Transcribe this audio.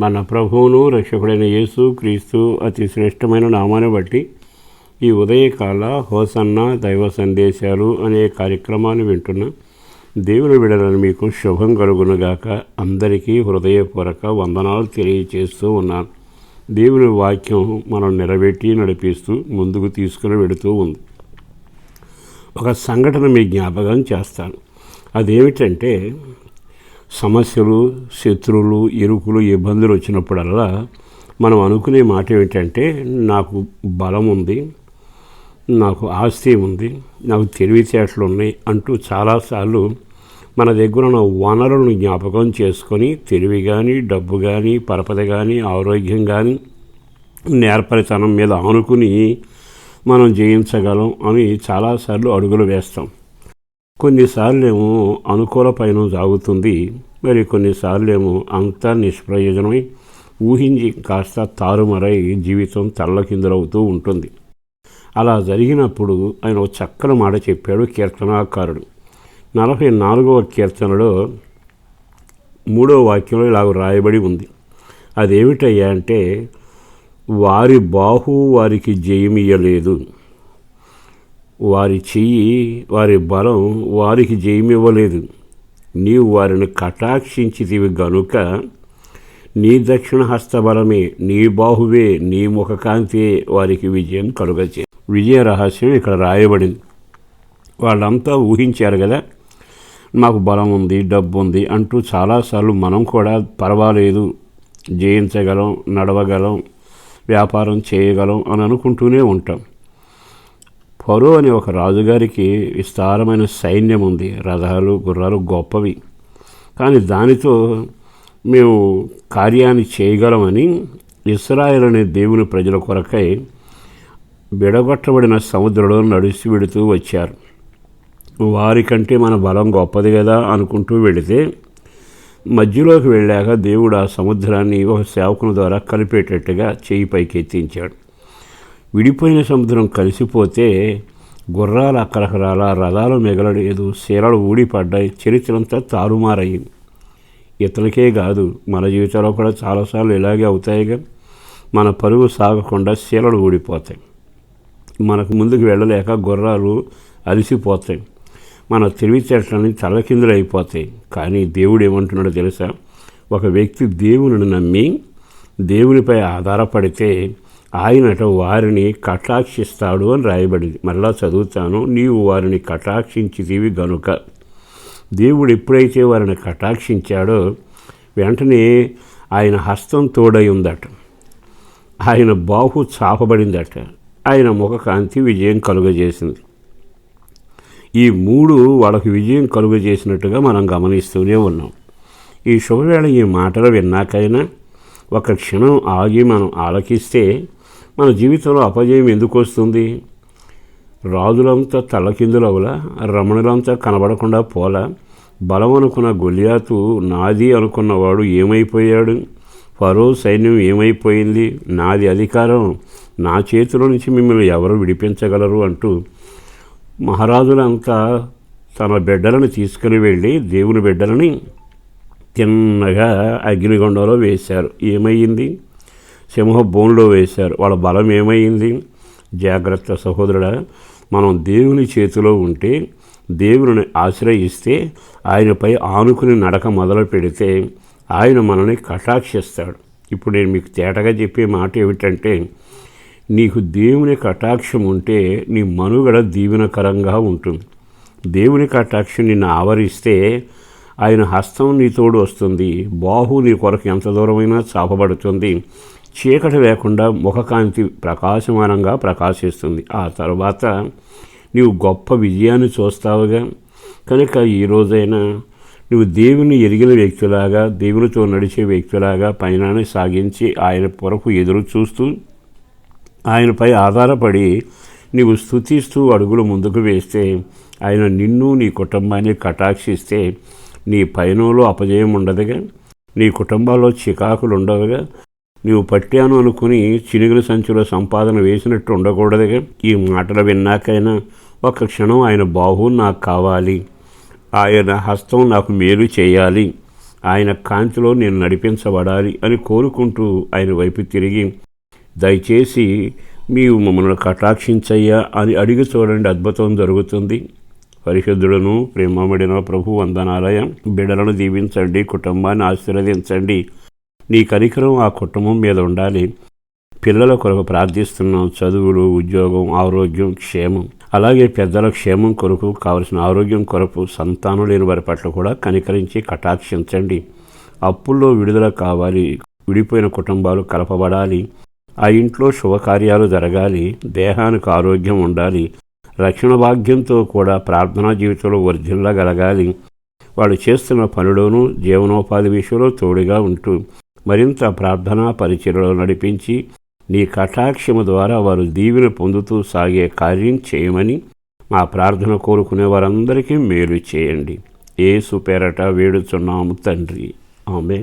మన ప్రభువును రక్షకుడైన యేసు క్రీస్తు అతి శ్రేష్టమైన నామాన్ని బట్టి ఈ ఉదయకాల హోసన్న దైవ సందేశాలు అనే కార్యక్రమాన్ని వింటున్న దేవుని విడలను మీకు శుభం కలుగునుగాక అందరికీ హృదయపూర్వక వందనాలు తెలియచేస్తూ ఉన్నాను. దేవుని వాక్యం మనం నిలబెట్టి నడిపిస్తూ ముందుకు తీసుకుని వెడుతూ ఉంది. ఒక సంఘటన మీ జ్ఞాపకం చేస్తాను. అదేమిటంటే సమస్యలు శత్రువులు ఇరుకులు ఇబ్బందులు వచ్చినప్పుడల్లా మనం అనుకునే మాట ఏమిటంటే నాకు బలం ఉంది నాకు ఆస్తి ఉంది నాకు తెలివితేటలు ఉన్నాయి అంటూ చాలాసార్లు మన దగ్గర ఉన్న వనరులను జ్ఞాపకం చేసుకొని తెలివి కానీ డబ్బు కానీ పరపద కానీ ఆరోగ్యం కానీ నేర్పరితనం మీద ఆనుకుని మనం జయించగలం అని చాలాసార్లు అడుగులు వేస్తాం. కొన్నిసార్లు ఏమో అనుకూల పయనం సాగుతుంది మరి కొన్నిసార్లు ఏమో అంతా నిష్ప్రయోజనమై ఊహించి కాస్త తారుమరై జీవితం తల్లకిందులవుతూ ఉంటుంది. అలా జరిగినప్పుడు ఆయన ఒక చక్కని మాట చెప్పాడు కీర్తనాకారుడు. నలభై నాలుగవ కీర్తనలో మూడో వాక్యంలో ఇలాగ రాయబడి ఉంది. అదేమిటయ్యా అంటే వారి బాహు వారికి జయమియ్యలేదు. వారి చెయ్యి వారి బలం వారికి జయమివ్వలేదు. నీవు వారిని కటాక్షించితివి గనుక నీ దక్షిణ హస్తబలమే నీ బాహువే నీ ముఖకాంతే వారికి విజయం కలుగచే విజయ రహస్యం ఇక్కడ రాయబడింది. వాళ్ళంతా ఊహించారు కదా మాకు బలం ఉంది డబ్బు ఉంది అంటూ చాలాసార్లు మనం కూడా పర్వాలేదు జయించగలం నడవగలం వ్యాపారం చేయగలం అని అనుకుంటూనే ఉంటాం. ఫరో అనే ఒక రాజుగారికి విస్తారమైన సైన్యం ఉంది రథాలు గుర్రాలు గొప్పవి. కానీ దానితో మేము కార్యాన్ని చేయగలమని ఇస్రాయల్ అనే దేవుని ప్రజల కొరకై విడగొట్టబడిన సముద్రంలో నడిచి వెడుతూ వచ్చారు. వారికంటే మన బలం గొప్పది కదా అనుకుంటూ వెళితే మధ్యలోకి వెళ్ళాక దేవుడు ఆ సముద్రాన్ని ఒక సేవకుని ద్వారా కలిపేటట్టుగా చేయి పైకి ఎత్తించాడు విడిపోయిన సముద్రం కలిసిపోతే గుర్రాల కలకరాల రథాలు మిగలలేదు శీలలు ఊడిపడ్డాయి చరిత్రంతా తారుమారయ్యింది ఇతనికే కాదు మన జీవితంలో కూడా చాలాసార్లు ఇలాగే అవుతాయిగా మన పరుగు సాగకుండా శీలలు ఊడిపోతాయి. మనకు ముందుకు వెళ్ళలేక గుర్రాలు అలసిపోతాయి. మన తెలివితేటలని తలకిందులు అయిపోతాయి కానీ దేవుడు ఏమంటున్నాడో తెలుసా? ఒక వ్యక్తి దేవుని నమ్మి దేవునిపై ఆధారపడితే ఆయనట వారిని కటాక్షిస్తాడు అని రాయబడింది. మరలా చదువుతాను నీవు వారిని కటాక్షించితివి గనుక. దేవుడు ఎప్పుడైతే వారిని కటాక్షించాడో వెంటనే ఆయన హస్తం తోడై ఉందట. ఆయన బాహు చాపబడిందట. ఆయన ముఖ కాంతి విజయం కలుగజేసింది. ఈ మూడు వాళ్ళకి విజయం కలుగజేసినట్టుగా మనం గమనిస్తూనే ఉన్నాం. ఈ శుభవేళ ఈ మాటలు విన్నాకైనా ఒక క్షణం ఆగి మనం ఆలకిస్తే మన జీవితంలో అపజయం ఎందుకు వస్తుంది? రాజులంతా తలకిందులవులా రమణులంతా కనబడకుండా పోలా బలం అనుకున్న గొలియాతు నాది అనుకున్నవాడు ఏమైపోయాడు? ఫరో సైన్యం ఏమైపోయింది? నాది అధికారం నా చేతిలో నుంచి మిమ్మల్ని ఎవరు విడిపించగలరు? అంటూ మహారాజులంతా తన బిడ్డలను తీసుకుని వెళ్ళి దేవుని బిడ్డలని తిన్నగా అగ్నిగొండంలో వేశారు. ఏమయ్యింది? సింహ బోన్లో వేశారు. వాళ్ళ బలం ఏమైంది? జాగ్రత్త సహోదరుడా మనం దేవుని చేతిలో ఉంటే దేవుని ఆశ్రయిస్తే ఆయనపై ఆనుకుని నడక మొదలు పెడితే ఆయన మనల్ని కటాక్షిస్తాడు. ఇప్పుడు నేను మీకు తేటగా చెప్పే మాట ఏమిటంటే నీకు దేవుని కటాక్షం ఉంటే నీ మనుగడ దీవెనకరంగా ఉంటుంది. దేవుని కటాక్షం నిన్ను ఆవరిస్తే ఆయన హస్తం నీ తోడు వస్తుంది. బాహు నీ కొరకు ఎంత దూరమైనా చాపబడుతుంది. చీకటి లేకుండా ముఖకాంతి ప్రకాశమానంగా ప్రకాశిస్తుంది. ఆ తర్వాత నీవు గొప్ప విజయాన్ని చూస్తావుగా. కనుక ఈ రోజైనా నువ్వు దేవుని ఎరిగిన వ్యక్తిలాగా దేవునితో నడిచే వ్యక్తిలాగా పైనాన్ని సాగించి ఆయన కొరకు ఎదురు చూస్తూ ఆయనపై ఆధారపడి నీవు స్థుతిస్తూ అడుగులు ముందుకు వేస్తే ఆయన నిన్ను నీ కుటుంబాన్ని కటాక్షిస్తే నీ పయనంలో అపజయం ఉండదుగా నీ కుటుంబాల్లో చికాకులు ఉండవుగా నీవు పట్టాను అనుకుని చినుగుల సంచులో సంపాదన వేసినట్టు ఉండకూడదుగా ఈ మాటలు విన్నాకైనా ఒక క్షణం ఆయన బాహు నాకు కావాలి. ఆయన హస్తం నాకు మేలు చేయాలి. ఆయన కాంతిలో నేను నడిపించబడాలి అని కోరుకుంటూ ఆయన వైపు తిరిగి దయచేసి మీరు మమ్మల్ని కటాక్షించయ్యా అని అడిగి చూడండి అద్భుతం జరుగుతుంది. పరిశుద్ధులను ప్రేమబడిన ప్రభు వందనాలయం. బిడలను దీవించండి కుటుంబాన్ని ఆశీర్వదించండి. నీ కనికరం ఆ కుటుంబం మీద ఉండాలి. పిల్లల కొరకు ప్రార్థిస్తున్నాం. చదువులు ఉద్యోగం ఆరోగ్యం క్షేమం. అలాగే పెద్దల క్షేమం కొరకు కావలసిన ఆరోగ్యం కొరకు సంతానం లేని వారి పట్ల కూడా కనికరించి కటాక్షించండి. అప్పుల్లో విడుదల కావాలి. విడిపోయిన కుటుంబాలు కలపబడాలి. ఆ ఇంట్లో శుభకార్యాలు జరగాలి. దేహానికి ఆరోగ్యం ఉండాలి. రక్షణ భాగ్యంతో కూడా ప్రార్థనా జీవితంలో వర్ధిల్లగలగాలి. వాళ్ళు చేస్తున్న పనులోనూ జీవనోపాధి విషయంలో తోడుగా ఉంటూ మరింత ప్రార్థనా పరిచయలో నడిపించి నీ కటాక్షము ద్వారా వారు దీవెన పొందుతూ సాగే కార్యం చేయమని మా ప్రార్థన కోరుకునే వారందరికీ మేలు చేయండి. ఏసు పేరట వేడుచున్నాము తండ్రి. ఆమె